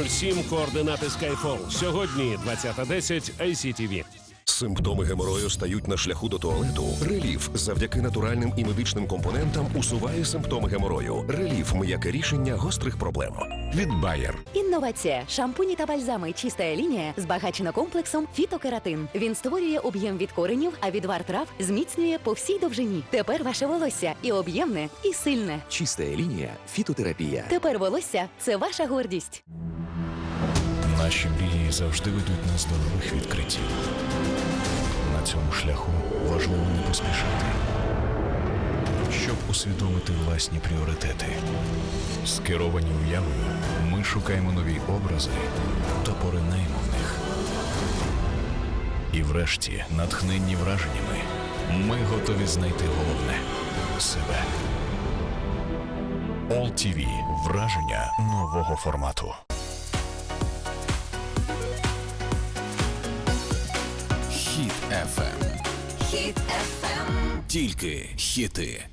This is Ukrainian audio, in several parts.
007 координати Skyfall. Сьогодні 20.10 ICTV. Симптоми геморою стають на шляху до туалету. Реліф завдяки натуральним і медичним компонентам усуває симптоми геморою. Реліф м'яке рішення гострих проблем. від Bayer. Інновація. Шампуні та бальзами чиста лінія збагачена комплексом фітокератин. Він створює об'єм від коренів, а відвар трав зміцнює по всій довжині. Тепер ваше волосся і об'ємне, і сильне. Чистая лінія фітотерапія. Тепер волосся це ваша гордість. Наші мрії завжди ведуть нас до нових відкриттів. На цьому шляху важливо не поспішати, щоб усвідомити власні пріоритети. Скеровані уявою, ми шукаємо нові образи та поринаємо в них. І врешті, натхненні враженнями, ми готові знайти головне себе. All TV – враження нового формату. FM. Хіт ФМ. Тільки хіти.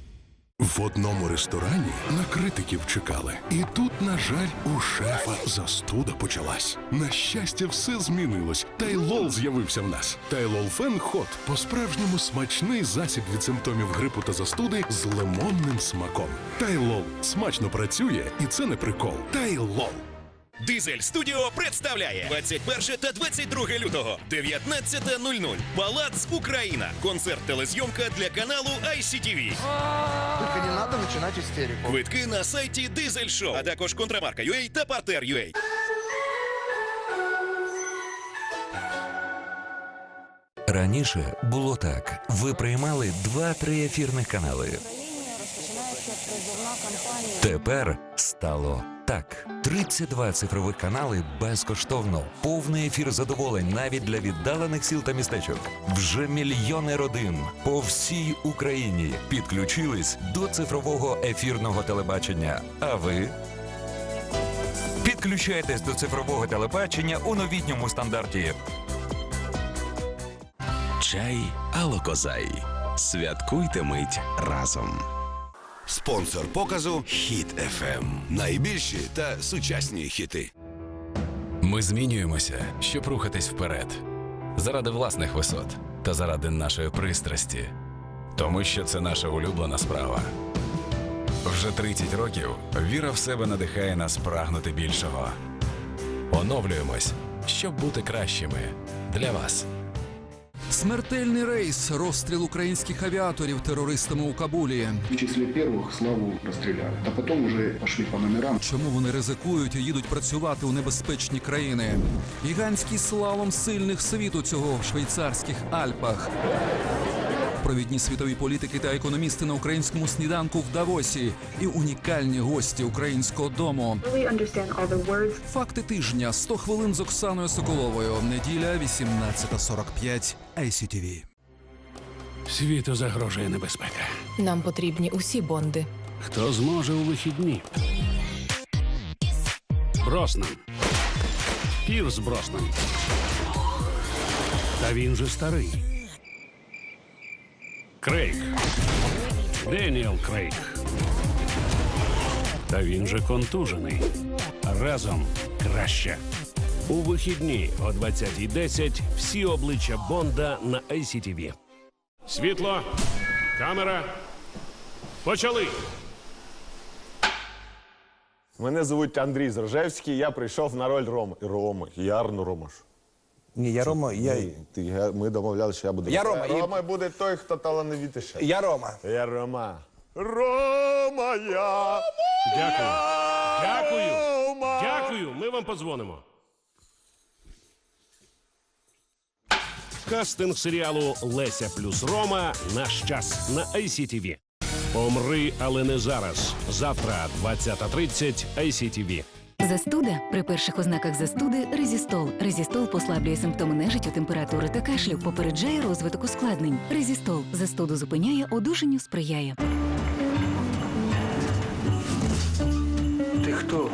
В одному ресторані на критиків чекали. І тут, на жаль, у шефа застуда почалась. На щастя, все змінилось. Тайлол з'явився в нас. Тайлол Фен Хот по-справжньому смачний засіб від симптомів грипу та застуди з лимонним смаком. Тайлол смачно працює, і це не прикол. Тайлол. Дизель Студіо представляє 21 та 22 лютого, 19.00. Палац Україна. Концерт телезйомка для каналу ICTV. Только не надо начинать истерику. Квитки на сайті Дизель Шоу, а також контрамарка UA та партнер UA. Раніше було так: ви приймали два-три ефірних канали. Тепер стало так: 32 цифрових канали безкоштовно, повний ефір задоволень навіть для віддалених сіл та містечок. Вже мільйони родин по всій Україні підключились до цифрового ефірного телебачення. А ви? Підключайтесь до цифрового телебачення у новітньому стандарті. Чай Алокозай. Святкуйте мить разом. Спонсор показу Хіт FM. Найбільші та сучасні хіти. Ми змінюємося, щоб рухатись вперед. Заради власних висот та заради нашої пристрасті. Тому що це наша улюблена справа. Вже 30 років віра в себе надихає нас прагнути більшого. Оновлюємось, щоб бути кращими для вас. Смертельний рейс, розстріл українських авіаторів терористами у Кабулі. В числі перших Славу розстріляли, а потім уже пішли по номерам. Чому вони ризикують і їдуть працювати у небезпечні країни? Гігантський слалом сильних світу цього в швейцарських Альпах. Провідні світові політики та економісти на українському сніданку в Давосі і унікальні гості українського дому. Факти тижня 100 хвилин з Оксаною Соколовою. Неділя 18.45. ICTV. Світу загрожує небезпека. Нам потрібні усі бонди. Хто зможе у вихідні? Броснан. Пірс Броснан. Та він же старий. Крейг. Деніел Крейг. Та він же контужений. Разом краще. У вихідні о 20.10 всі обличчя Бонда на ICTV. Світло, камера. Почали. Мене звуть Андрій Зрожевський, я прийшов на роль Роми. Роми. Я Арну Ромаш. Ні, я Рома, я... Ні, ти, я, ми домовлялися, що я буду. Я Рома, і- Рома буде той, хто талановитіший. Я Рома. Я Рома. Рома, я. Дякую. Дякую. Рома. Дякую. Ми вам подзвонимо. Кастинг серіалу Леся плюс Рома Наш час на ICTV. Помри, але не зараз. Завтра, 20.30 ICTV. Застуда при перших ознаках застуди резістол. Резістол послаблює симптоми нежиттю, температури та кашлю, попереджає розвиток ускладнень. Резістол застуду зупиняє, одужанню сприяє. Ти хто?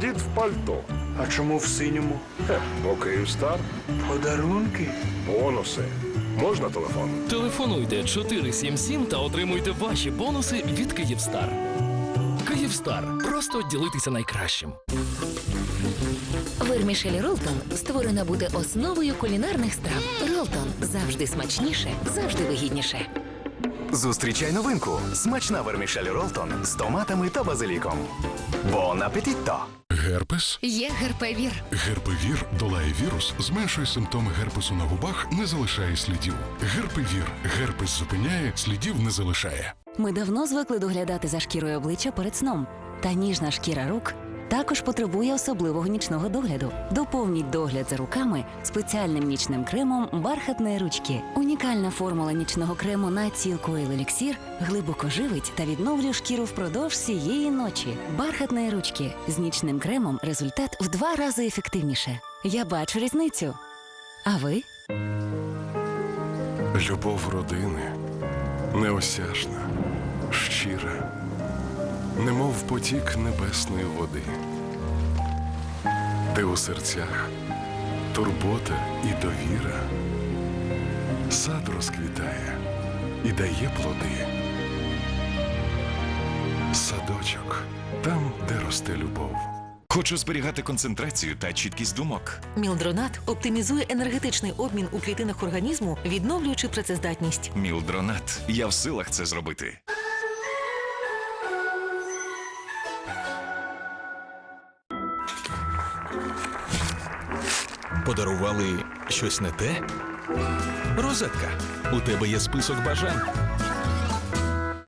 Дід в пальто. А чому в синьому? Хе, бо Київстар. Подарунки? Бонуси. Можна телефон? Телефонуйте 477 та отримуйте ваші бонуси від Київстар. Київстар. Просто ділитися найкращим. Вермішель Ролтон створена бути основою кулінарних страв. Ролтон завжди смачніше, завжди вигідніше. Зустрічай новинку. Смачна вермішель Ролтон з томатами та базиліком. Бон апетітто! Герпес? Є герпевір. Герпевір долає вірус, зменшує симптоми герпесу на губах, не залишає слідів. Герпевір. Герпес зупиняє, слідів не залишає. Ми давно звикли доглядати за шкірою обличчя перед сном. Та ніжна шкіра рук також потребує особливого нічного догляду. Доповніть догляд за руками спеціальним нічним кремом бархатної ручки. Унікальна формула нічного крему Night Coil Elixir глибоко живить та відновлює шкіру впродовж всієї ночі. Бархатної ручки з нічним кремом результат в два рази ефективніше. Я бачу різницю. А ви? Любов родини неосяжна, щира, немов потік небесної води, де у серцях турбота і довіра, сад розквітає і дає плоди. Садочок там, де росте любов. Хочу зберігати концентрацію та чіткість думок. Мілдронат оптимізує енергетичний обмін у клітинах організму, відновлюючи працездатність. Мілдронат. Я в силах це зробити. Подарували щось не те? Розетка. У тебе є список бажань.